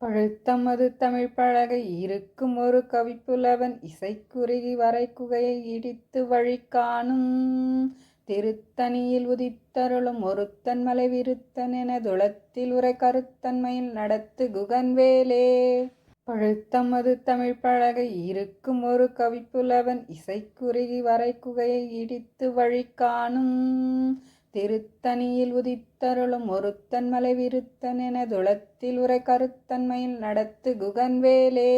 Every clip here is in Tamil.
பழுத்தமது தமிழ் பழகை இருக்கும் ஒரு கவிப்புலவன் இசைக்குருகி வரைக்குகையை இடித்து வழி காணும். திருத்தணியில் உதித்தருளும் ஒருத்தன் மலை விருத்தன் என துளத்தில் உரை கருத்தன்மையில் நடத்து குகன்வேலே. பழுத்தமது தமிழ் பழகை இருக்கும் ஒரு கவிப்புலவன் இசைக்குருகி வரைக்குகையை இடித்து வழி காணும். திருத்தணியில் உதித்தருளும் ஒருத்தன் மலை விருத்தன் என துளத்தில் உரை கருத்தன்மையில் நடத்து குகன்வேலே.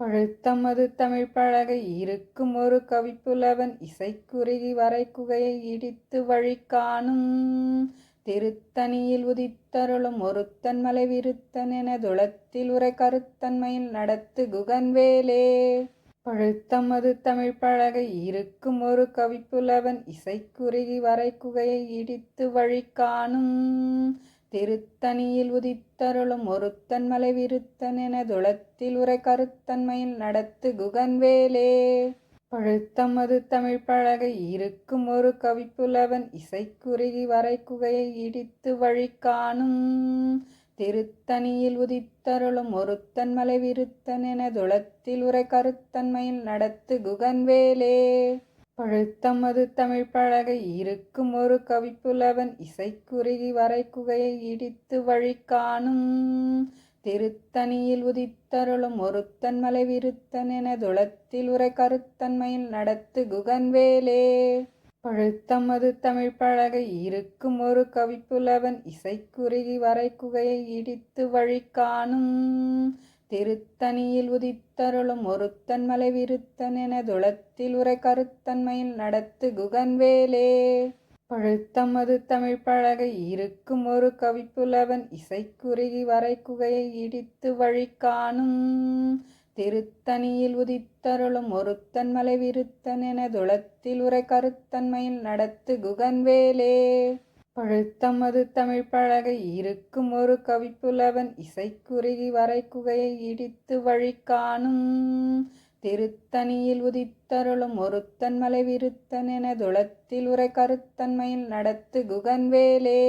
பழுத்தமது தமிழ் பழகை இருக்கும் ஒரு கவிப்புலவன் இசைக்குருகி வரைக்குகையை இடித்து வழி காணும். திருத்தணியில் உதித்தருளும் ஒருத்தன் மலை விருத்தன் என துளத்தில் உரை கருத்தன்மையில் நடத்து குகன்வேலே. பழுத்தமது தமிழ் பழகை இருக்கும் ஒரு கவிப்புலவன் இசைக்குருகி வரைக்குகையை இடித்து வழி காணும். திருத்தணியில் உதித்தருளும் ஒருத்தன் மலை விருத்தன் என துளத்தில் உரை கருத்தன்மையில் நடத்து குகன்வேலே. பழுத்தமது தமிழ் பழகை இருக்கும் ஒரு கவிப்புலவன் இசைக்குருகி வரைக்குகையை இடித்து வழி காணும். திருத்தணியில் உதித்தருளும் ஒருத்தன் மலை விருத்தன் என துளத்தில் உரை கருத்தன்மையில் நடத்து குகன்வேலே. பழுத்தமது தமிழ் பழகை இருக்கும் ஒரு கவிப்புலவன் இசைக்குருகி வரைக்குகையை இடித்து வழி காணும். திருத்தணியில் உதித்தருளும் ஒருத்தன் மலை விருத்தன் என துளத்தில் உரை கருத்தன்மையில் நடத்து குகன்வேலே. பழுத்தமது தமிழ் பழகை இருக்கும் ஒரு கவிப்புலவன் இசைக்குருகி வரைக்குகையை இடித்து வழி காணும். திருத்தணியில் உதித்தருளும் ஒருத்தன் மலை விருத்தன் என துளத்தில் உரை கருத்தன்மையில் நடத்து குகன்வேலே. பழுத்தமது தமிழ் பழகை இருக்கும் ஒரு கவிப்புலவன் இசைக்குருகி வரைக்குகையை இடித்து வழி காணும். திருத்தணியில் உதித்தருளும் ஒருத்தன் மலை விருத்தன் என துளத்தில் உரை கருத்தன்மையில் நடத்து குகன்வேலே. பழுத்தமது தமிழ் பழகை இருக்கும் ஒரு கவிப்புலவன் இசைக்குருகி வரைக்குகையை இடித்து வழி காணும். திருத்தணியில் உதித்தருளும் ஒருத்தன் மலை விருத்தன் என துளத்தில் உரை கருத்தன்மையில் நடத்து குகன்வேலே.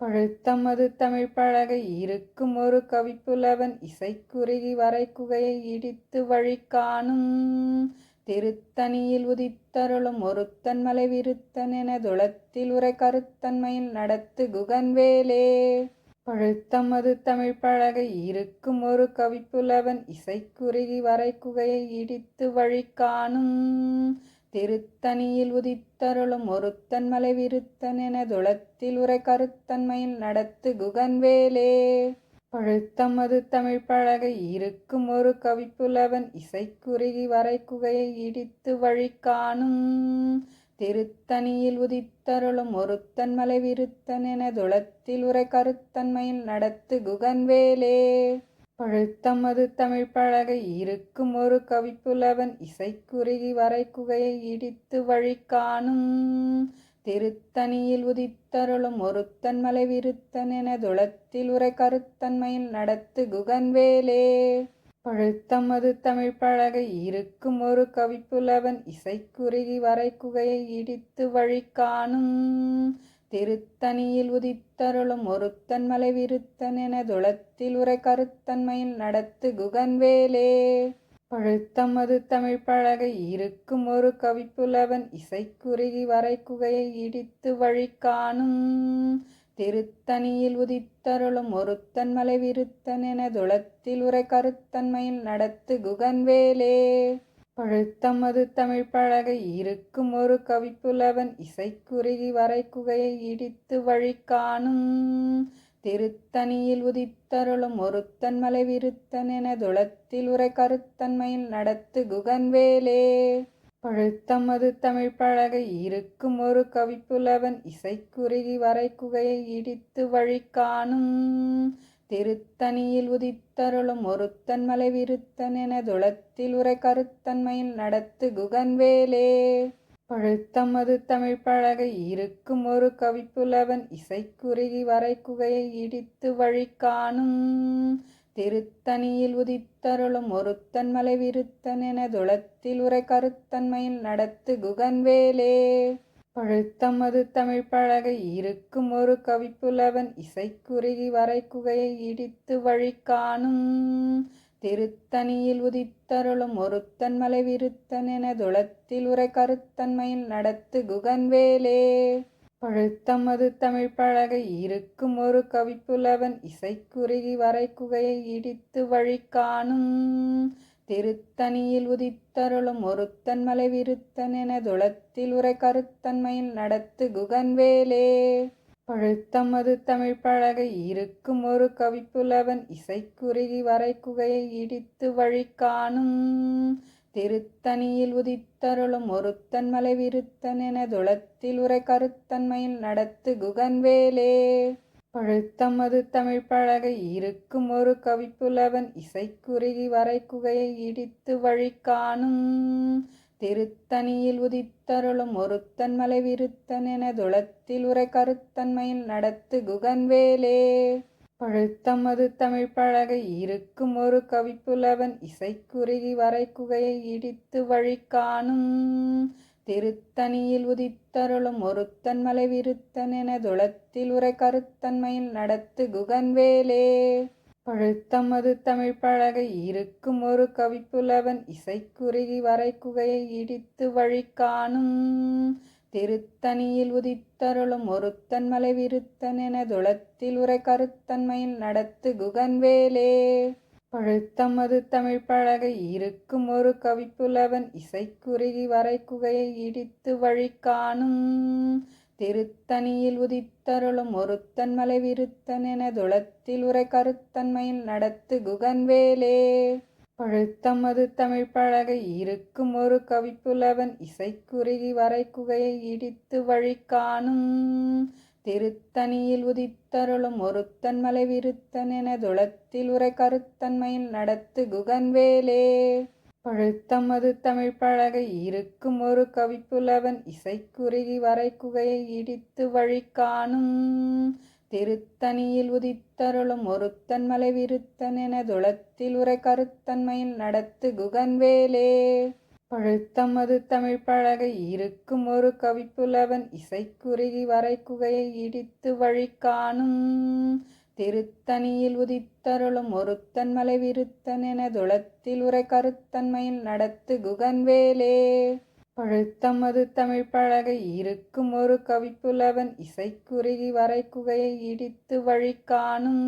பழுத்தமது தமிழ் பழகை இருக்கும் ஒரு கவிப்புலவன் இசைக்குருகி வரைக்குகையை இடித்து வழி காணும். திருத்தணியில் உதித்தருளும் ஒருத்தன் மலை விருத்தன் என துளத்தில் உரை கருத்தன்மையில் நடத்து குகன்வேலே. பழுத்தமது தமிழ் பழகை இருக்கும் ஒரு கவிப்புலவன் இசைக்குருகி வரைக்குகையை இடித்து வழி காணும். திருத்தணியில் உதித்தருளும் ஒருத்தன் மலை விருத்தன் என துளத்தில் உரை கருத்தன்மையில் நடத்து குகன்வேலே. பழுத்தமது தமிழ் பழக இருக்கும் ஒரு கவிப்புலவன் இசைக்குருகி குகையை இடித்து வழி காணும். திருத்தணியில் உதித்தருளும் ஒருத்தன் மலை விருத்தன் என துளத்தில் உரை கருத்தன்மையில் நடத்து குகன்வேலே. பழுத்தமது தமிழ் பழகை இருக்கும் ஒரு கவிப்புலவன் இசைக்குருகி வரைக்குகையை இடித்து வழி காணும். திருத்தணியில் உதித்தருளும் ஒருத்தன் மலை விருத்தன் என துளத்தில் உரை கருத்தன்மையில் நடத்து குகன்வேலே. பழுத்தமது தமிழ் பழகை இருக்கும் ஒரு கவிப்புலவன் இசைக்குருகி வரைக்குகையை இடித்து வழி காணும். திருத்தணியில் உதித்தருளும் ஒருத்தன் மலை விருத்தன் என துளத்தில் உரை கருத்தன்மையில் நடத்து குகன்வேலே. பழுத்தமது தமிழ் பழகை இருக்கும் ஒரு கவிப்புலவன் இசைக்குருகி குகையை இடித்து வழி காணும். திருத்தணியில் உதித்தருளும் ஒருத்தன் மலை விருத்தன் என துளத்தில் உரை கருத்தன்மையில் நடத்து குகன்வேலே. பழுத்தமது தமிழ் பழக இருக்கும் ஒரு கவிப்புலவன் இசைக்குருகி வரைக்குகையை இடித்து வழி காணும். திருத்தணியில் உதித்தருளும் ஒருத்தன் மலை விருத்தன் என துளத்தில் உரை கருத்தன்மையில் நடத்து குகன்வேலே. பழுத்தமது தமிழ் பழக இருக்கும் ஒரு கவிப்புலவன் இசைக்குருகி வரைக்குகையை இடித்து வழி காணும். திருத்தணியில் உதித்தருளும் ஒருத்தன் மலை விருத்தன் என துளத்தில் உரை கருத்தன்மையில் நடத்து குகன்வேலே. பழுத்தமது தமிழ் பழகை இருக்கும் ஒரு கவிப்புலவன் இசைக்குருகி வரை குகையை இடித்து வழி காணும். திருத்தணியில் உதித்தருளும் ஒருத்தன் மலை விருத்தன் என துளத்தில் உரை கருத்தன்மையில் நடத்து குகன்வேலே. பழுத்தமது தமிழ் பழக இருக்கும் ஒரு கவிப்புலவன் இசைக்குருகி வரைக்குகையை இடித்து வழி காணும். திருத்தணியில் உதித்தருளும் ஒருத்தன் மலை விருத்தன் என துளத்தில் உரை கருத்தன்மையில் நடத்து குகன்வேலே. பழுத்தமது தமிழ் பழக இருக்கும் ஒரு கவிப்புலவன் இசைக்குருகி வரைக்குகையை இடித்து வழி காணும். திருத்தணியில் உதித்தருளும் ஒருத்தன் மலை விருத்தன் என துளத்தில் உரை கருத்தன்மையில் நடத்து குகன்வேலே. பழுத்தமது தமிழ் பழகை இருக்கும் ஒரு கவிப்புலவன் இசைக்குருகி வரைக்குகையை இடித்து வழி காணும். திருத்தணியில் உதித்தருளும் ஒருத்தன் மலை விருத்தன் என துளத்தில் உரை கருத்தன்மையில் நடத்து குகன்வேலே. பழுத்தமது தமிழ் பழகை இருக்கும் ஒரு கவிப்புலவன் இசைக்குருகி வரைக்குகையை இடித்து வழி காணும். திருத்தணியில் உதித்தருளும் ஒருத்தன் மலை விருத்தன் என துளத்தில் உரை கருத்தன்மையில் நடத்து குகன்வேலே. பழுத்தமது தமிழ் பழகை இருக்கும் ஒரு கவிப்புலவன் இசைக்குருகி வரைக்குகையை இடித்து வழி காணும். திருத்தணியில் உதித்தருளும் ஒருத்தன் மலை விருத்தன் என துளத்தில் உரை கருத்தன்மையில் நடத்து குகன்வேலே. பழுத்தமது தமிழ் பழகை இருக்கும் ஒரு கவிப்புலவன் இசைக்குருகி குகையை இடித்து வழி காணும். திருத்தணியில் உதித்தருளும் ஒருத்தன் மலை விருத்தன் என துளத்தில் உரை கருத்தன்மையில் நடத்து குகன்வேலே. பழுத்தமது தமிழ் பழகை இருக்கும் ஒரு கவிப்புலவன் இசைக்குருகி வரைக்குகையை இடித்து வழி காணும். திருத்தணியில் உதித்தருளும் ஒருத்தன் மலை விருத்தன் என துளத்தில் உரை கருத்தன்மையில் நடத்து குகன்வேலே. பழுத்தமது தமிழ் பழகை இருக்கும் ஒரு கவிப்புலவன் இசைக்குருகி வரைக்குகையை இடித்து வழி காணும். திருத்தணியில் உதித்தருளும் ஒருத்தன் மலை விருத்தன் என துளத்தில் உரை கருத்தன்மையில் நடத்து குகன்வேலே. பழுத்தமது தமிழ் பழகை இருக்கும் ஒரு கவிப்புலவன் இசைக்குருகி வரைக்குகையை இடித்து வழி காணும். திருத்தணியில் உதித்தருளும் ஒருத்தன் மலை விருத்தன் என துளத்தில் உரை கருத்தன்மையில் நடத்து குகன்வேலே. பழுத்தமது தமிழ் பழகை இருக்கும் ஒரு கவிப்புலவன் இசைக்குருகி வரைக்குகையை இடித்து வழி காணும். திருத்தணியில் உதித்தருளும் ஒருத்தன் மலை விருத்தன் என துளத்தில் உரை கருத்தன்மையில் நடத்து குகன்வேலே. பழுத்தமது தமிழ் பழகை இருக்கும் ஒரு கவிப்புலவன் இசைக்குருகி வரைக்குகையை இடித்து வழி காணும்.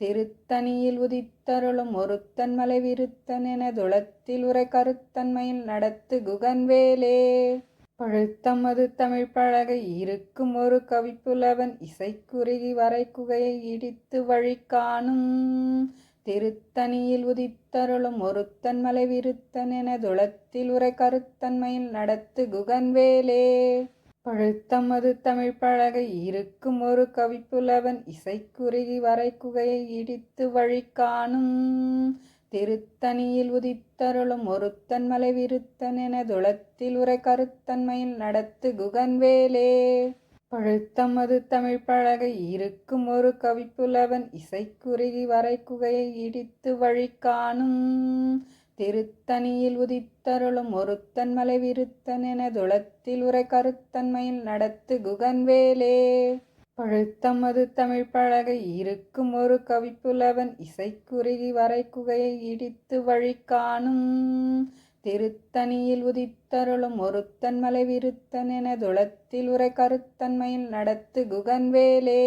திருத்தணியில் உதித்தருளும் ஒருத்தன் மலை விருத்தன் என துளத்தில் உரை கருத்தன்மையில் நடத்து குகன்வேலே. பழுத்தமது தமிழ் பழகை இருக்கும் ஒரு கவிப்புலவன் இசைக்குருகி குகையை இடித்து வழி காணும். திருத்தணியில் உதித்தருளும் ஒருத்தன் மலை விருத்தன் என துளத்தில் உரை கருத்தன்மையில் நடத்து குகன்வேலே. பழுத்தமது தமிழ் பழகை இருக்கும் ஒரு கவிப்புலவன் இசைக்குருகி வரைக்குகையை இடித்து வழி காணும். திருத்தணியில் உதித்தருளும் ஒருத்தன் மலை விருத்தன் என துளத்தில் உரை கருத்தன்மையில் நடத்து குகன்வேலே. பழுத்தமது தமிழ் பழகை இருக்கும் ஒரு கவிப்புலவன் இசைக்குருகி வரைக்குகையை இடித்து வழி காணும். திருத்தணியில் உதித்தருளும் ஒருத்தன் மலை விருத்தன் என துளத்தில் உரை கருத்தன்மையில் நடத்து குகன்வேலே. பழுத்தமது தமிழ் பழகை இருக்கும் ஒரு கவிப்புலவன் இசைக்குருகி வரை குகையை இடித்து வழி காணும். திருத்தணியில் உதித்தருளும் ஒருத்தன் மலை விருத்தன் என துளத்தில் உரை கருத்தன்மையில் நடத்து குகன்வேலே.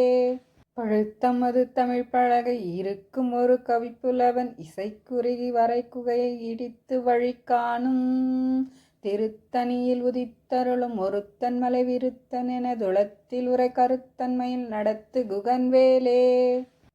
பழுத்தமது தமிழ் பழகை இருக்கும் ஒரு கவிப்புலவன் இசைக்குருகி வரைக்குகையை இடித்து வழி காணும். திருத்தணியில் உதித்தருளும் ஒருத்தன் மலை விருத்தன் என துளத்தில் உரை கருத்தன்மையில் நடத்து குகன்வேலே.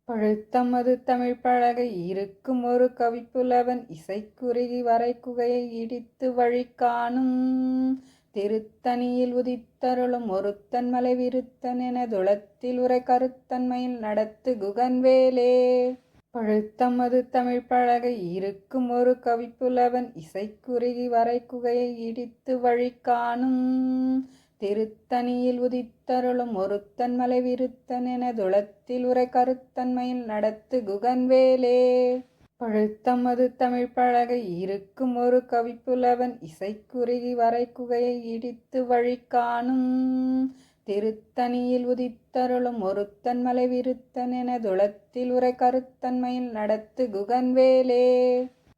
பழுத்தமது தமிழ் பழகை இருக்கும் ஒரு கவிப்புலவன் இசைக்குருகி வரைக்குகையை இடித்து வழி காணும். திருத்தணியில் உதித்தருளும் ஒருத்தன் மலை விருத்தன் என துளத்தில் உரை கருத்தன்மையில் நடத்து குகன்வேலே. பழுத்தமது தமிழ் பழகை இருக்கும் ஒரு கவிப்புலவன் இசைக்குருகி வரை குகையை இடித்து வழி காணும். திருத்தணியில் உதித்தருளும் ஒருத்தன் மலை விருத்தன் என துளத்தில் உரை கருத்தன்மையில் நடத்து குகன்வேலே. பழுத்தமது தமிழ் பழகை இருக்கும் ஒரு கவிப்புலவன் இசைக்குருகி வரைக்குகையை இடித்து வழி காணும். திருத்தணியில் உதித்தருளும் ஒருத்தன் மலை விருத்தன் என துளத்தில் உரை கருத்தன்மையில் நடத்து குகன்வேலே.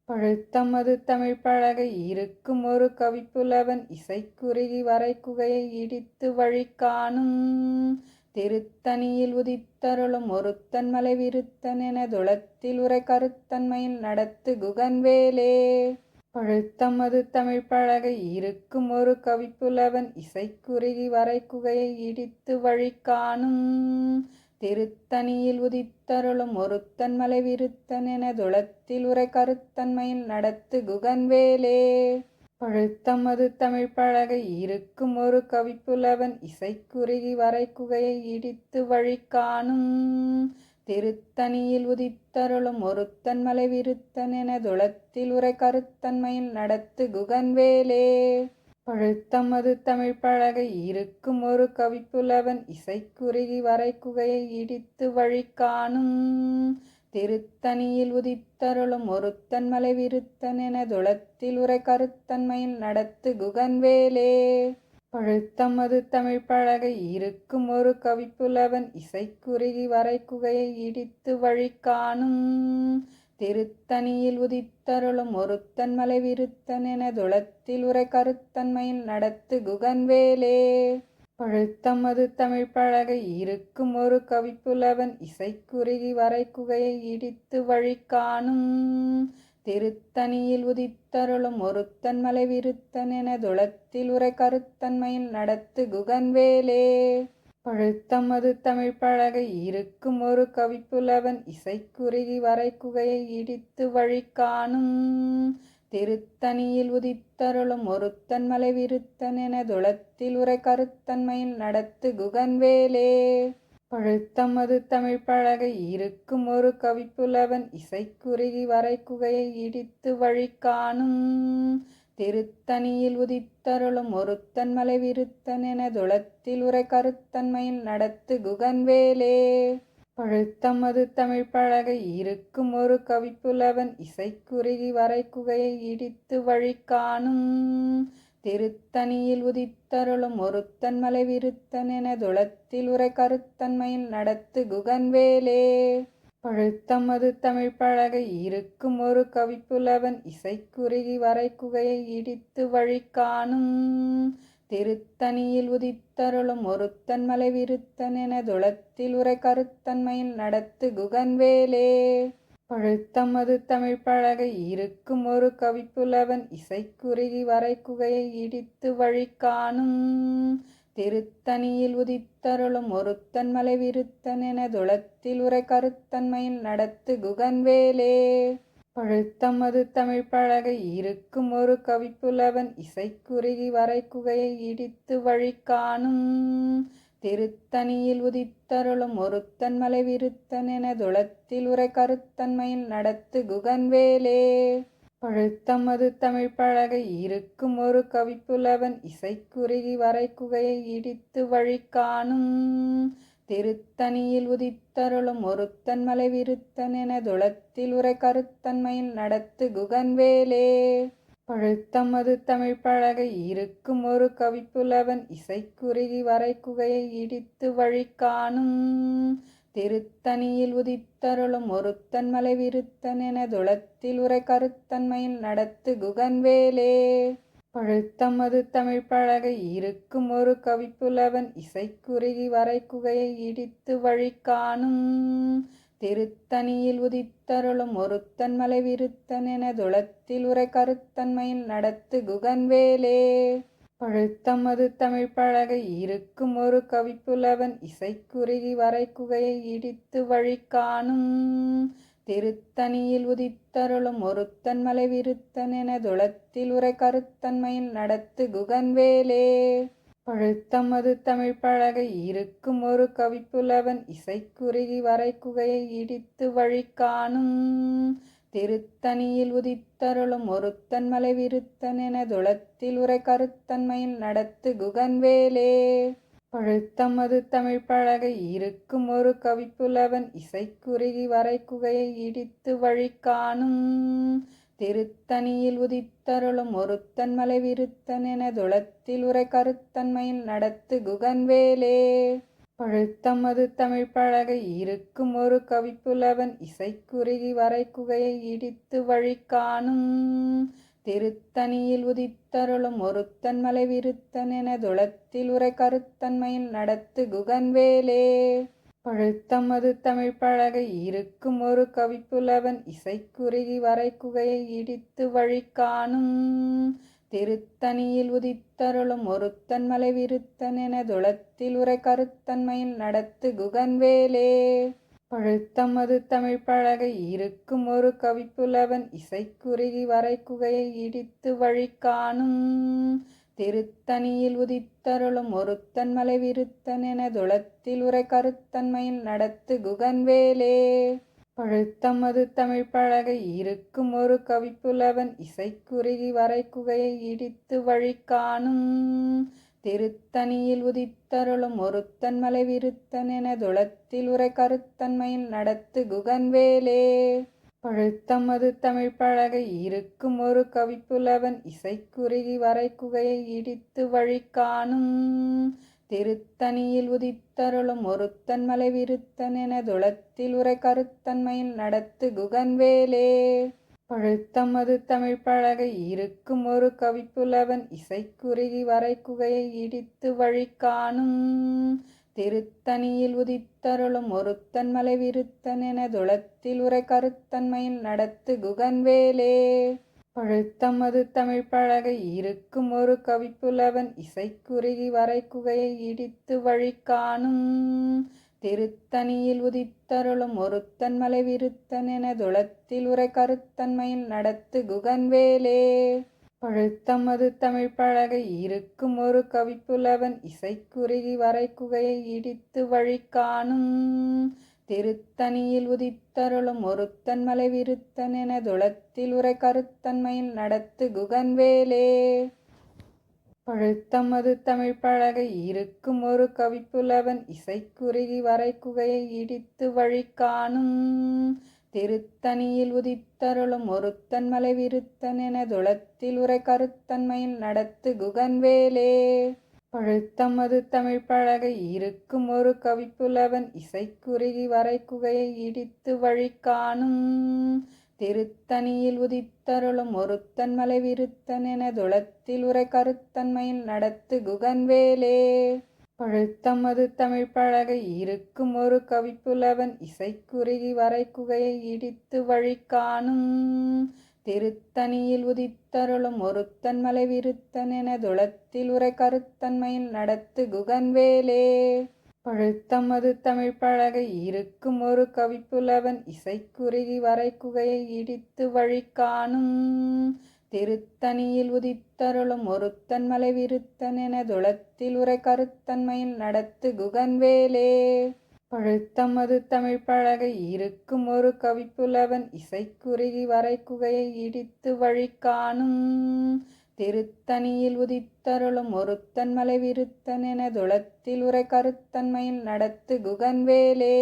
பழுத்தமது தமிழ் பழகை இருக்கும் ஒரு கவிப்புலவன் இசைக்குருகி வரைக்குகையை இடித்து வழி காணும். திருத்தணியில் உதித்தருளும் ஒருத்தன் மலை விருத்தன் என துளத்தில் உரை கருத்தன்மையில் நடத்து குகன்வேலே. பழுத்தமது தமிழ் பழகை இருக்கும் ஒரு கவிப்புலவன் இசைக்குருகி குகையை இடித்து வழி காணும். திருத்தணியில் உதித்தருளும் ஒருத்தன் மலை விருத்தன் என துளத்தில் உரை கருத்தன்மையில் நடத்து குகன்வேலே. பழுத்தமது தமிழ் பழகை இருக்கும் ஒரு கவிப்புலவன் இசைக்குருகி வரைக்குகையை இடித்து வழி காணும். திருத்தணியில் உதித்தருளும் ஒருத்தன் மலை விருத்தன் என துளத்தில் உரை கருத்தன்மையில் நடத்து குகன்வேலே. பழுத்தமது தமிழ் பழகை இருக்கும் ஒரு கவிப்புலவன் இசைக்குருகி வரைக்குகையை இடித்து வழி காணும். திருத்தணியில் உதித்தருளும் ஒருத்தன் மலை விருத்தன் என துளத்தில் உரை கருத்தன்மையில் நடத்து குகன்வேலே. பழுத்தமது தமிழ் பழகை இருக்கும் ஒரு கவிப்புலவன் இசைக்குருகி வரைக்குகையை இடித்து வழி காணும். திருத்தணியில் உதித்தருளும் ஒருத்தன் மலை விருத்தன் என துளத்தில் உரை கருத்தன்மையில் நடத்து குகன்வேலே. பழுத்தமது தமிழ் பழகை இருக்கும் ஒரு கவிப்புலவன் இசைக்குருகி வரைக்குகையை இடித்து வழி காணும். திருத்தணியில் உதித்தருளும் ஒருத்தன் மலை விருத்தன் என துளத்தில் உரை கருத்தன்மையில் நடத்து குகன்வேலே. பழுத்தமது தமிழ் பழகை இருக்கும் ஒரு கவிப்புலவன் இசைக்குருகி வரைக்குகையை இடித்து வழி காணும். திருத்தணியில் உதித்தருளும் ஒருத்தன் மலை விருத்தன் என துளத்தில் உரை கருத்தன்மையில் நடத்து குகன்வேலே. பழுத்தமது தமிழ் பழகை இருக்கும் ஒரு கவிப்புலவன் இசைக்குருகி வரைக்குகையை இடித்து வழி காணும். திருத்தணியில் உதித்தருளும் ஒருத்தன் மலை விருத்தன் என துளத்தில் உரை கருத்தன்மையில் நடத்து குகன்வேலே. பழுத்தமது தமிழ் பழகை இருக்கும் ஒரு கவிப்புலவன் இசைக்குருகி வரைக்குகையை இடித்து வழி காணும். திருத்தணியில் உதித்தருளும் ஒருத்தன் மலை விருத்தன் என துளத்தில் உரை கருத்தன்மையில் நடத்து குகன்வேலே. பழுத்தமது தமிழ் பழகை இருக்கும் ஒரு கவிப்புலவன் இசைக்குருகி வரைக்குகையை இடித்து வழி காணும். திருத்தணியில் உதித்தருளும் ஒருத்தன் மலை விருத்தன் என துளத்தில் உரை கருத்தன்மையில் நடத்து குகன்வேலே. பழுத்தமது தமிழ் பழகை இருக்கும் ஒரு கவிப்புலவன் இசைக்குருகி வரைக்குகையை இடித்து வழி காணும். திருத்தணியில் உதித்தருளும் ஒருத்தன் மலை விருத்தன் என துளத்தில் உரை கருத்தன்மையில் நடத்து குகன்வேலே. பழுத்தமது தமிழ் பழகை இருக்கும் ஒரு கவிப்புலவன் இசைக்குருகி வரைக்குகையை இடித்து வழி காணும். திருத்தணியில் உதித்தருளும் ஒருத்தன் மலை விருத்தன் என துளத்தில் உரை கருத்தன்மையில் நடத்து குகன்வேலே. பழுத்தமது தமிழ் பழகை இருக்கும் ஒரு கவிப்புலவன் இசைக்குருகி வரைக்குகையை இடித்து வழி காணும். திருத்தணியில் உதித்தருளும் ஒருத்தன் மலை விருத்தன் என துளத்தில் உரை கருத்தன்மையில் நடத்து குகன்வேலே. பழுத்தமது தமிழ் பழகை இருக்கும் ஒரு கவிப்புலவன் இசைக்குருகி வரைக்குகையை இடித்து வழி காணும். திருத்தணியில் உதித்தருளும் ஒருத்தன் மலை விருத்தன் என துளத்தில் உரை கருத்தன்மையில் நடத்து குகன்வேலே. பழுத்தமது தமிழ் பழகை இருக்கும் ஒரு கவிப்புலவன் இசைக்குருகி வரைக்குகையை இடித்து வழி காணும். திருத்தணியில் உதித்தருளும் ஒருத்தன் மலை விருத்தன் என துளத்தில் உரை கருத்தன்மையில் நடத்து குகன்வேலே. பழுத்தமது தமிழ் பழகை இருக்கும் ஒரு கவிப்புலவன் இசைக்குருகி வரைக்குகையை இடித்து வழி காணும். திருத்தணியில் உதித்தருளும் ஒருத்தன் மலை விருத்தன் என துளத்தில் உரை கருத்தன்மையில் நடத்து குகன்வேலே. பழுத்தமது தமிழ் பழகை இருக்கும் ஒரு கவிப்புலவன் இசைக்குருகி குகையை இடித்து வழி காணும். திருத்தணியில் உதித்தருளும் ஒருத்தன் மலை விருத்தன் என துளத்தில் உரை கருத்தன்மையில் நடத்து குகன்வேலே. பழுத்தமது தமிழ் பழகை இருக்கும் ஒரு கவிப்புலவன் இசைக்குருகி வரைக்குகையை இடித்து வழி காணும். திருத்தணியில் உதித்தருளும் ஒருத்தன் மலை விருத்தன் என துளத்தில் உரை கருத்தன்மையில் நடத்து குகன்வேலே. பழுத்தமது தமிழ் பழகை இருக்கும் ஒரு கவிப்புலவன் இசைக்குருகி வரைக்குகையை இடித்து வழி காணும். திருத்தணியில் உதித்தருளும் ஒருத்தன் மலை விருத்தன் என துளத்தில் உரை கருத்தன்மையில் நடத்து குகன்வேலே. பழுத்தமது தமிழ் பழகை இருக்கும் ஒரு கவிப்புலவன் இசைக்குருகி வரை குகையை இடித்து வழி காணும். திருத்தணியில் உதித்தருளும் ஒருத்தன் மலை விருத்தன் என துளத்தில் உரை கருத்தன்மையில் நடத்து குகன்வேலே. பழுத்தமது தமிழ் பழகை இருக்கும் ஒரு கவிப்புலவன் இசைக்குருகி வரைக்குகையை இடித்து வழி காணும். திருத்தணியில் உதித்தருளும் ஒருத்தன் மலை விருத்தன் என துளத்தில் உரை கருத்தன்மையில் நடத்து குகன்வேலே. பழுத்தமது தமிழ் பழகை இருக்கும் ஒரு கவிப்புலவன் இசைக்குருகி வரைக்குகையை இடித்து வழி காணும். திருத்தணியில் உதித்தருளும் ஒருத்தன் மலை விருத்தன் என துளத்தில் உரை கருத்தன்மையில் நடத்து குகன்வேலே. பழுத்தமது தமிழ் பழகை இருக்கும் ஒரு கவிப்புலவன் இசைக்குருகி வரைக்குகையை இடித்து வழி காணும். திருத்தணியில் உதித்தருளும் ஒருத்தன் மலை விருத்தன் என துளத்தில் உரை கருத்தன்மையில் நடத்து குகன்வேலே. பழுத்தமது தமிழ் பழகை இருக்கும் ஒரு கவிப்புலவன் இசைக்குருகி வரைக்குகையை இடித்து வழி காணும். திருத்தணியில் உதித்தருளும் ஒருத்தன் மலை விருத்தன் என துளத்தில் உரை கருத்தன்மையில் நடத்து குகன்வேலே. பழுத்தமது தமிழ் பழகை இருக்கும் ஒரு கவிப்புலவன் இசைக்குருகி வரைக்குகையை இடித்து வழி காணும். திருத்தணியில் உதித்தருளும் ஒருத்தன் மலை விருத்தன் என துளத்தில் உரை கருத்தன்மையில் நடத்து குகன்வேலே. பழுத்தமது தமிழ் பழகை இருக்கும் ஒரு கவிப்புலவன் இசைக்குருகி வரைக்குகையை இடித்து வழி காணும். திருத்தணியில் உதித்தருளும் ஒருத்தன் மலை விருத்தன் என துளத்தில் உரை கருத்தன்மையில் நடத்து குகன்வேலே. பழுத்தமது தமிழ் பழகை இருக்கும் ஒரு கவிப்புலவன் இசைக்குருகி வரைக்குகையை இடித்து வழி காணும். திருத்தணியில் உதித்தருளும் ஒருத்தன் மலை விருத்தன் என துளத்தில் உரை கருத்தன்மையில் நடத்து குகன்வேலே. பழுத்தமது தமிழ் பழகை இருக்கும் ஒரு கவிப்புலவன் இசைக்குருகி வரைக்குகையை இடித்து வழி காணும். திருத்தணியில் உதித்தருளும் ஒருத்தன் மலை விருத்தன் என துளத்தில் உரை கருத்தன்மையில் நடத்து குகன்வேலே. பழுத்தமது தமிழ் பழகை இருக்கும் ஒரு கவிப்புலவன் இசைக்குருகி வரைக்குகையை இடித்து வழி காணும். திருத்தணியில் உதித்தருளும் ஒருத்தன் மலை விருத்தன் என துளத்தில் உரை கருத்தன்மையில் நடத்து குகன்வேலே. பழுத்தமது தமிழ் பழகை இருக்கும் ஒரு கவிப்புலவன் இசைக்குருகி வரைக்குகையை இடித்து வழி காணும். திருத்தணியில் உதித்தருளும் ஒருத்தன் மலை விருத்தன் என துளத்தில் உரை கருத்தன்மையில் நடத்து குகன்வேலே. பழுத்தமது தமிழ் பழகை இருக்கும் ஒரு கவிப்புலவன் இசைக்குருகி வரைக்குகையை இடித்து வழி காணும். திருத்தணியில் உதித்தருளும் ஒருத்தன் மலை விருத்தன் என துளத்தில் உரை கருத்தன்மையில் நடத்து குகன்வேலே.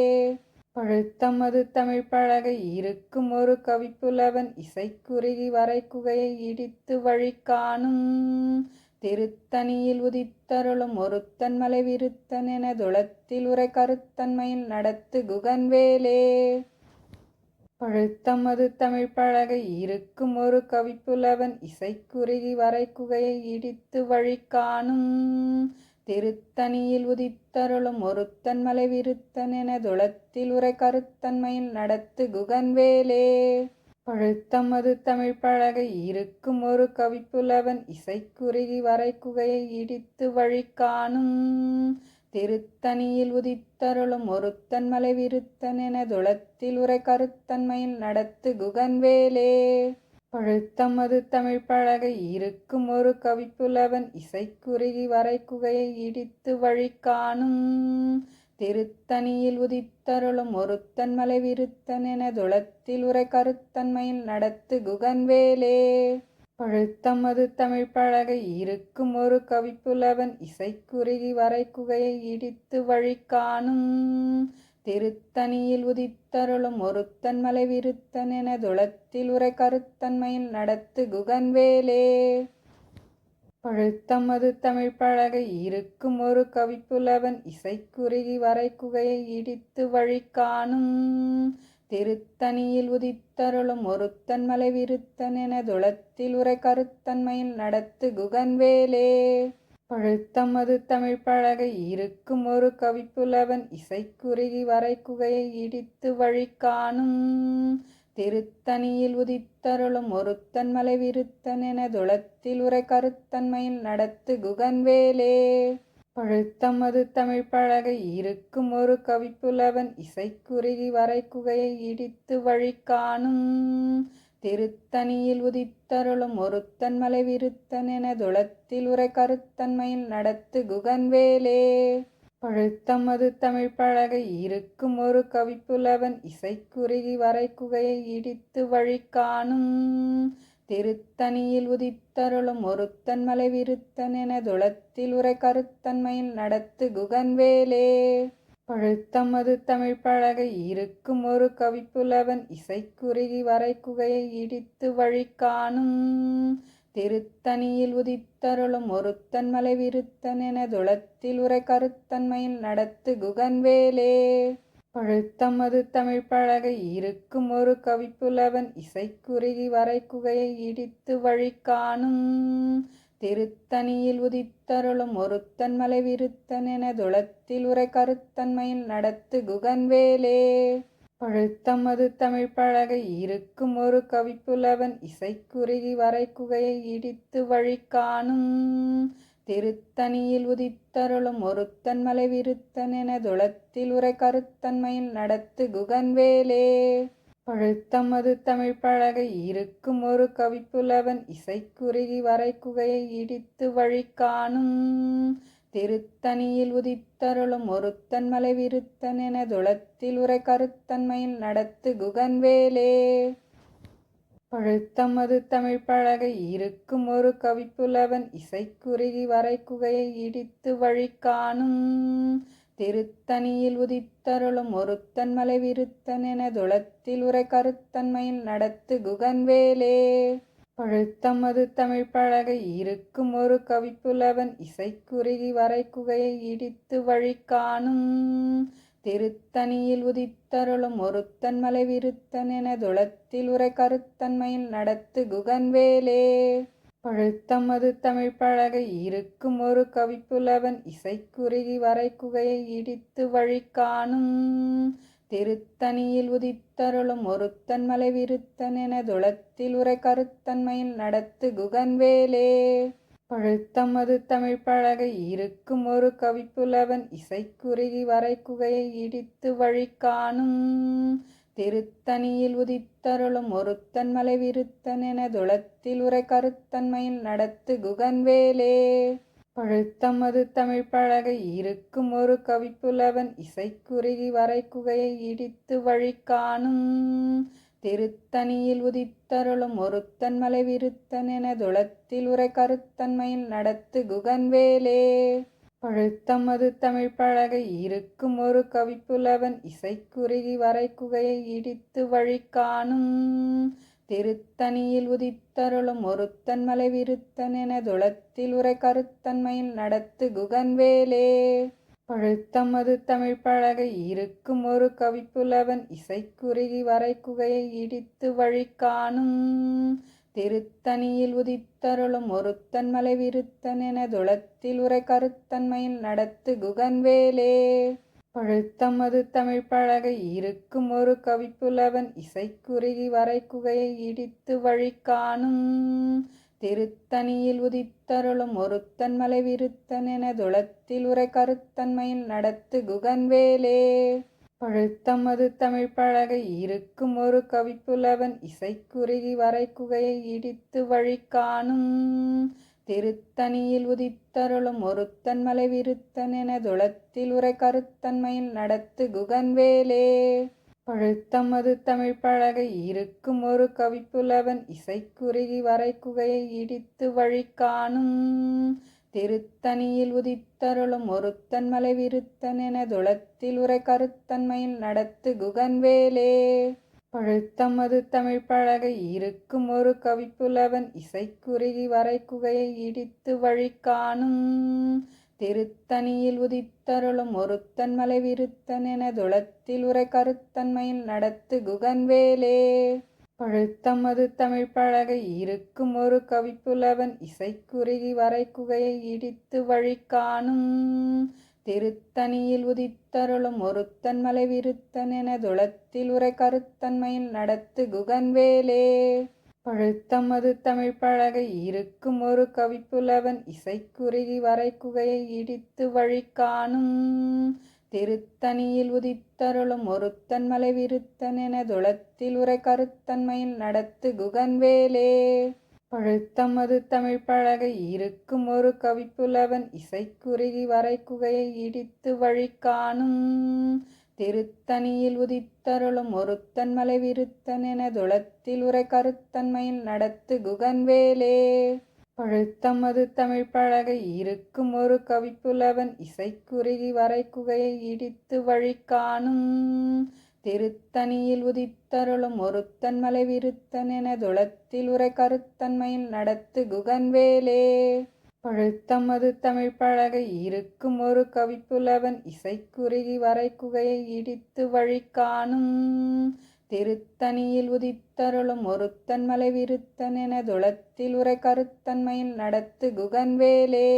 பழுத்தமது தமிழ் பழகை இருக்கும் ஒரு கவிப்புலவன் இசைக்குருகி வரைக்குகையை இடித்து வழி காணும். திருத்தணியில் உதித்தருளும் ஒருத்தன் மலை விருத்தன் என துளத்தில் உரை கருத்தன்மையில் நடத்து குகன்வேலே. பழுத்தமது தமிழ் பழகை இருக்கும் ஒரு கவிப்புலவன் இசைக்குருகி வரைக்குகையை இடித்து வழி காணும். திருத்தணியில் உதித்தருளும் ஒருத்தன் மலை விருத்தன் என துளத்தில் உரை கருத்தன்மையில் நடத்து குகன்வேலே. பழுத்தமது தமிழ் பழகை இருக்கும் ஒரு கவிப்புலவன் இசைக்குருகி வரைக்குகையை இடித்து வழி காணும். திருத்தணியில் உதித்தருளும் ஒருத்தன் மலை விருத்தன் என துளத்தில் உரை கருத்தன்மையில் நடத்து குகன்வேலே. பழுத்தமது தமிழ் பழகை இருக்கும் ஒரு கவிப்புலவன் இசைக்குருகி வரை குகையை இடித்து வழி காணும். திருத்தணியில் உதித்தருளும் ஒருத்தன் மலை விருத்தன் என துளத்தில் உரை கருத்தன்மையில் நடத்து குகன்வேலே. பழுத்தமது தமிழ் பழகை இருக்கும் ஒரு கவிப்புலவன் இசைக்குருகி வரைக்குகையை இடித்து வழி காணும். திருத்தணியில் உதித்தருளும் ஒருத்தன் மலை விருத்தன் என துளத்தில் உரை கருத்தன்மையில் நடத்து குகன்வேலே. பழுத்தமது தமிழ் பழகை இருக்கும் ஒரு கவிப்புலவன் இசைக்குருகி வரைக்குகையை இடித்து வழி காணும். திருத்தணியில் உதித்தருளும் ஒருத்தன் மலை விருத்தன் என துளத்தில் உரை கருத்தன்மையில் நடத்து குகன்வேலே. பழுத்தமது தமிழ் பழகை இருக்கும் ஒரு கவிப்புலவன் இசைக்குருகி வரைக்குகையை இடித்து வழி காணும். திருத்தணியில் உதித்தருளும் ஒருத்தன் மலை விருத்தன் என துளத்தில் உரை கருத்தன்மையில் நடத்து குகன்வேலே. பழுத்தமது தமிழ் பழகை இருக்கும் ஒரு கவிப்புலவன் இசைக்குருகி வரைக்குகையை இடித்து வழி காணும். திருத்தணியில் உதித்தருளும் ஒருத்தன் மலை விருத்தன் என துளத்தில் உரை கருத்தன்மையில் நடத்து குகன்வேலே. பழுத்தமது தமிழ் பழகை இருக்கும் ஒரு கவிப்புலவன் இசைக்குருகி வரைக்குகையை இடித்து வழி காணும். திருத்தணியில் உதித்தருளும் ஒருத்தன் மலை விருத்தன் என துளத்தில் உரை கருத்தன்மையில் நடத்து குகன்வேலே. பழுத்தமது தமிழ் பழகை இருக்கும் ஒரு கவிப்புலவன் இசைக்குருகி வரைக்குகையை இடித்து வழி காணும். திருத்தணியில் உதித்தருளும் ஒருத்தன் மலை விருத்தன் என துளத்தில் உரை கருத்தன்மையில் நடத்து குகன்வேலே. பழுத்தமது தமிழ் பழகை இருக்கும் ஒரு கவிப்புலவன் இசைக்குருகி வரைக்குகையை இடித்து வழி காணும். திருத்தணியில் உதித்தருளும் ஒருத்தன் மலை விருத்தன் என துளத்தில் உரை கருத்தன்மையில் நடத்து குகன்வேலே. பழுத்தமது தமிழ் பழகை இருக்கும் ஒரு கவிப்புலவன் இசைக்குருகி வரைக்குகையை இடித்து வழி காணும். திருத்தணியில் உதித்தருளும் ஒருத்தன் மலை விருத்தன் என துளத்தில் உரை கருத்தன்மையில் நடத்து குகன்வேலே. பழுத்தமது தமிழ் பழகை இருக்கும் ஒரு கவிப்புலவன் இசைக்குருகி குகையை இடித்து வழி காணும். திருத்தணியில் உதித்தருளும் ஒருத்தன் மலை விருத்தன் என துளத்தில் உரை கருத்தன்மையில் நடத்து குகன்வேலே. பழுத்தமது தமிழ் பழகை இருக்கும் ஒரு கவிப்புலவன் இசைக்குருகி வரைக்குகையை இடித்து வழி காணும். திருத்தணியில் உதித்தருளும் ஒருத்தன் மலை விருத்தன் என துளத்தில் உரை கருத்தன்மையில் நடத்து குகன்வேலே. பழுத்தமது தமிழ் பழகை இருக்கும் ஒரு கவிப்புலவன் இசைக்குருகி வரைக்குகையை இடித்து வழி காணும். திருத்தணியில் உதித்தருளும் ஒருத்தன் மலை விருத்தன் என துளத்தில் உரை கருத்தன்மையில் நடத்து குகன்வேலே. பழுத்தமது தமிழ் பழகை இருக்கும் ஒரு கவிப்புலவன் இசைக்குருகி குகையை இடித்து வழி காணும். திருத்தணியில் உதித்தருளும் ஒருத்தன் மலை விருத்தன் என துளத்தில் உரை கருத்தன்மையில் நடத்து குகன்வேலே. பழுத்தமது தமிழ் பழகை இருக்கும் ஒரு கவிப்புலவன் இசைக்குருகி வரைக்குகையை இடித்து வழி காணும். திருத்தணியில் உதித்தருளும் ஒருத்தன் மலை விருத்தன் என துளத்தில் உரை கருத்தன்மையில் நடத்து குகன்வேலே. பழுத்தமது தமிழ் பழகை இருக்கும் ஒரு கவிப்புலவன் இசைக்குருகி வரைக்குகையை இடித்து வழி காணும். திருத்தணியில் உதித்தருளும் ஒருத்தன் மலை விருத்தன் என துளத்தில் உரை கருத்தன்மையில் நடத்து குகன்வேலே. பழுத்தமது தமிழ் பழகை இருக்கும் ஒரு கவிப்புலவன் இசைக்குருகி வரை குகையை இடித்து வழி காணும். திருத்தணியில் உதித்தருளும் ஒருத்தன் மலை விருத்தன் என துளத்தில் உரை கருத்தன்மையில் நடத்து குகன்வேலே. பழுத்தமது தமிழ் பழகை இருக்கும் ஒரு கவிப்புலவன் இசைக்குருகி வரைக்குகையை இடித்து வழி காணும். திருத்தணியில் உதித்தருளும் ஒருத்தன் மலை விருத்தன் என துளத்தில் உரை கருத்தன்மையில் நடத்து குகன்வேலே. பழுத்தமது தமிழ் பழகை இருக்கும் ஒரு கவிப்புலவன் இசைக்குருகி வரைக்குகையை இடித்து வழி காணும். திருத்தணியில் உதித்தருளும் ஒருத்தன் மலை விருத்தன் என துளத்தில் உரை கருத்தன்மையில் நடத்து குகன்வேலே. பழுத்தமது தமிழ் பழகை இருக்கும் ஒரு கவிப்புலவன் இசைக்குருகி வரைக்குகையை இடித்து வழி காணும். திருத்தணியில் உதித்தருளும் ஒருத்தன் மலை விருத்தன் என துளத்தில் உரை கருத்தன்மையில் நடத்து குகன்வேலே. பழுத்தமது தமிழ் பழகை இருக்கும் ஒரு கவிப்புலவன் இசைக்குருகி வரைக்குகையை இடித்து வழி காணும். திருத்தணியில் உதித்தருளும் ஒருத்தன் மலை விருத்தன் என துளத்தில் உரை கருத்தன்மையில் நடத்து குகன்வேலே. பழுத்தமது தமிழ் பழகை இருக்கும் ஒரு கவிப்புலவன் இசைக்குருகி வரைக்குகையை இடித்து வழி காணும். திருத்தணியில் உதித்தருளும் ஒருத்தன் மலை விருத்தன் என துளத்தில் உரை கருத்தன்மையில் நடத்து குகன்வேலே. பழுத்தமது தமிழ் பழகை இருக்கும் ஒரு கவிப்புலவன் இசைக்குருகி வரைக்குகையை இடித்து வழி காணும். திருத்தணியில் உதித்தருளும் ஒருத்தன் மலை விருத்தன் என துளத்தில் உரை கருத்தன்மையில் நடத்து குகன்வேலே. பழுத்தமது தமிழ் பழகை இருக்கும் ஒரு கவிப்புலவன் இசைக்குருகி வரைக்குகையை இடித்து வழி காணும். திருத்தணியில் உதித்தருளும் ஒருத்தன் மலை விருத்தன் என துளத்தில் உரை கருத்தன்மையில் நடத்து குகன்வேலே. பழுத்தமது தமிழ் பழகை இருக்கும் ஒரு கவிப்புலவன் இசைக்குருகி வரைக்குகையை இடித்து வழி காணும். திருத்தணியில் உதித்தருளும் ஒருத்தன் மலை விருத்தன் என துளத்தில் உரை கருத்தன்மையில் நடத்து குகன்வேலே. பழுத்தமது தமிழ் பழகை இருக்கும் ஒரு கவிப்புலவன் இசைக்குருகி குகையை இடித்து வழி காணும். திருத்தணியில் உதித்தருளும் ஒருத்தன் மலை விருத்தன் என துளத்தில் உரை கருத்தன்மையில் நடத்து குகன்வேலே. பழுத்தமது தமிழ் பழகை இருக்கும் ஒரு கவிப்புலவன் இசைக்குருகி வரைக்குகையை இடித்து வழி காணும். திருத்தணியில் உதித்தருளும் ஒருத்தன் மலை விருத்தன் என துளத்தில் உரை கருத்தன்மையில் நடத்து குகன்வேலே.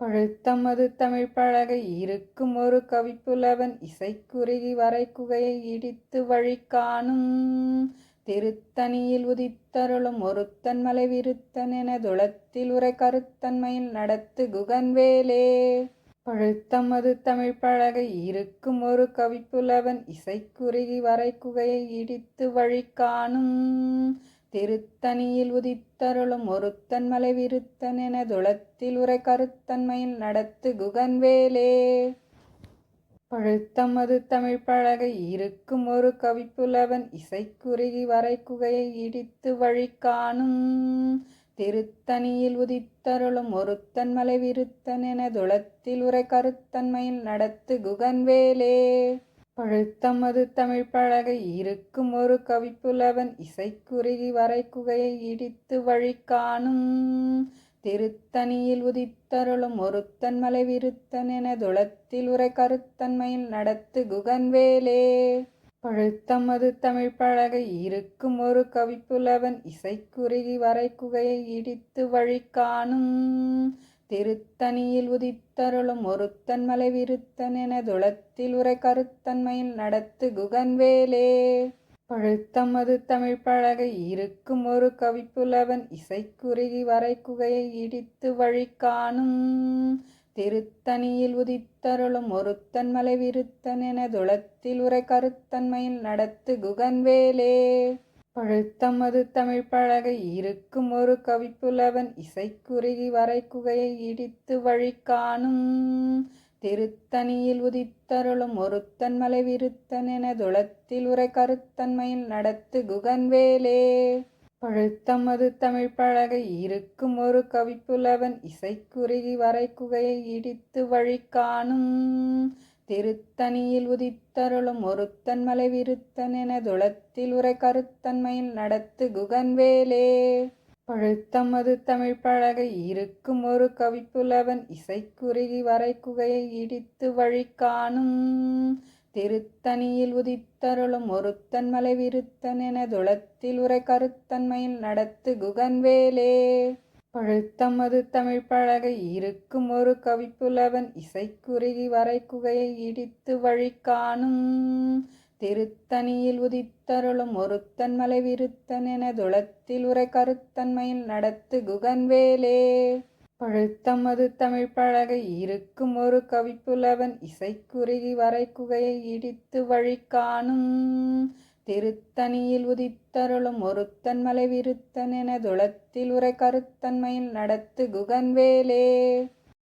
பழுத்தமது தமிழ் பழகை இருக்கும் ஒரு கவிப்புலவன் இசைக்குருகி வரைக்குகையை இடித்து வழி காணும். திருத்தணியில் உதித்தருளும் ஒருத்தன் மலை விருத்தன் என துளத்தில் உரை கருத்தன்மையில் நடத்து குகன்வேலே. பழுத்தமது தமிழ் பழகை இருக்கும் ஒரு கவிப்புலவன் இசைக்குருகி குகையை இடித்து வழி காணும். திருத்தணியில் உதித்தருளும் ஒருத்தன் மலை விருத்தன் என துளத்தில் உரை கருத்தன்மையில் நடத்து குகன்வேலே. பழுத்தமது தமிழ் பழகை இருக்கும் ஒரு கவிப்புலவன் இசைக்குருகி வரைக்குகையை இடித்து வழி காணும். திருத்தணியில் உதித்தருளும் ஒருத்தன் மலை விருத்தன் என துளத்தில் உரை கருத்தன்மையில் நடத்து குகன்வேலே. பழுத்தமது தமிழ் பழகை இருக்கும் ஒரு கவிப்புலவன் இசைக்குருகி வரைக்குகையை இடித்து வழி காணும். திருத்தணியில் உதித்தருளும் ஒருத்தன் மலை விருத்தன் என துளத்தில் உரை கருத்தன்மையில் நடத்து குகன்வேலே. பழுத்தமது தமிழ் பழகை இருக்கும் ஒரு கவிப்புலவன் இசைக்குருகி வரை குகையை இடித்து வழி காணும். திருத்தணியில் உதித்தருளும் ஒருத்தன் மலை விருத்தன் என துளத்தில் உரை கருத்தன்மையில் நடத்து குகன்வேலே. பழுத்தமது தமிழ் பழகை இருக்கும் ஒரு கவிப்புலவன் இசைக்குருகி வரைக்குகையை இடித்து வழி காணும் திருத்தணியில் உதித்தருளும் ஒருத்தன் மலை விருத்தன் என துளத்தில் உரை கருத்தன்மையில் நடத்து குகன்வேலே. பழுத்தமது தமிழ் பழகை இருக்கும் ஒரு கவிப்புலவன் இசைக்குருகி வரைக்குகையை இடித்து வழி காணும் திருத்தணியில் உதித்தருளும் ஒருத்தன் மலை விருத்தன் என துளத்தில் உரை கருத்தன்மையில் நடத்து குகன்வேலே. பழுத்தமது தமிழ் பழகை இருக்கும் ஒரு கவிப்புலவன் இசைக்குருகி வரைக்குகையை இடித்து வழி காணும். திருத்தணியில் உதித்தருளும் ஒருத்தன் மலை விருத்தன் என துளத்தில் உரை கருத்தன்மையில் நடத்து குகன்வேலே. பழுத்தமது தமிழ் பழகை இருக்கும் ஒரு கவிப்புலவன் இசைக்குருகி வரைக்குகையை இடித்து வழி காணும். திருத்தணியில் உதித்தருளும் ஒருத்தன் மலை விருத்தன் என துளத்தில் உரை கருத்தன்மையில் நடத்து குகன்வேலே. பழுத்தமது தமிழ் பழகை இருக்கும் ஒரு கவிப்புலவன் இசைக்குருகி வரைக்குகையை இடித்து வழி காணும். திருத்தணியில் உதித்தருளும் ஒருத்தன் மலை விருத்தன் என துளத்தில் உரை கருத்தன்மையில் நடத்து குகன்வேலே. பழுத்தமது தமிழ் பழகை இருக்கும் ஒரு கவிப்புலவன் இசைக்குருகி குகையை இடித்து வழி காணும் திருத்தணியில் உதித்தருளும் ஒருத்தன் மலை விருத்தன் என துளத்தில் உரை கருத்தன்மையில் நடத்து குகன்வேலே.